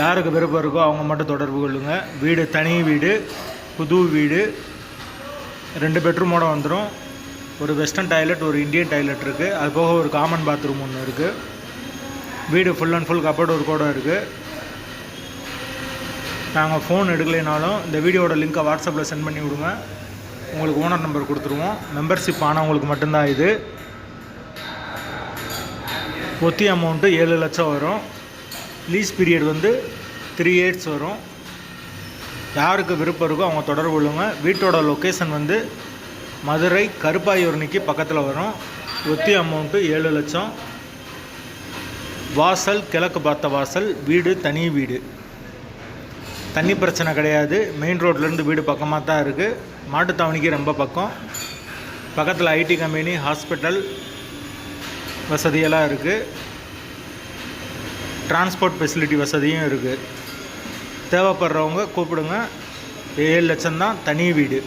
யாருக்கு விருப்பம் இருக்கோ அவங்க மட்டும் தொடர்பு கொள்ளுங்கள் வீடு தனி வீடு புது வீடு ரெண்டு பெட்ரூமோட வந்துடும் ஒரு வெஸ்டர்ன் டாய்லெட் ஒரு இந்தியன் டாய்லெட் இருக்குது அது போக ஒரு காமன் பாத்ரூம் ஒன்று இருக்குது வீடு ஃபுல் அண்ட் ஃபுல் கப்போர்ட் ஒரு கூட இருக்குது நாங்கள் ஃபோன் எடுக்கலைனாலும் இந்த வீடியோட லிங்க்கை வாட்ஸ்அப்பில் சென்ட் பண்ணி விடுங்க. உங்களுக்கு ஓனர் நம்பர் கொடுத்துருவோம். மெம்பர்ஷிப் ஆனவங்களுக்கு மட்டும்தான் இது. ஒத்தி அமௌண்ட்டு ஏழு லட்சம் வரும். லீஸ் பீரியட் வந்து த்ரீ இயர்ஸ் வரும். யாருக்கு விருப்பம் இருக்கோ அவங்க தொடர்பு கொள்ளுங்க. வீட்டோட லொக்கேஷன் வந்து மதுரை கருப்பாயூர்னிக்கு பக்கத்தில் வரும். ஒத்தி அமௌண்ட்டு ஏழு லட்சம். வாசல் கிழக்கு பார்த்த வாசல் வீடு தனி வீடு. தண்ணி பிரச்சனை கிடையாது. மெயின் ரோட்லேருந்து வீடு பக்கமாக தான் இருக்குது மாட்டுத்தாவணிக்கு ரொம்ப பக்கம். பக்கத்தில் ஐடி கம்பெனி ஹாஸ்பிட்டல் வசதியெல்லாம் இருக்குது டிரான்ஸ்போர்ட் ஃபெசிலிட்டி வசதியும் இருக்குது தேவைப்படுறவங்க கூப்பிடுங்க. ஏழு லட்சம் தான் தனி வீடு.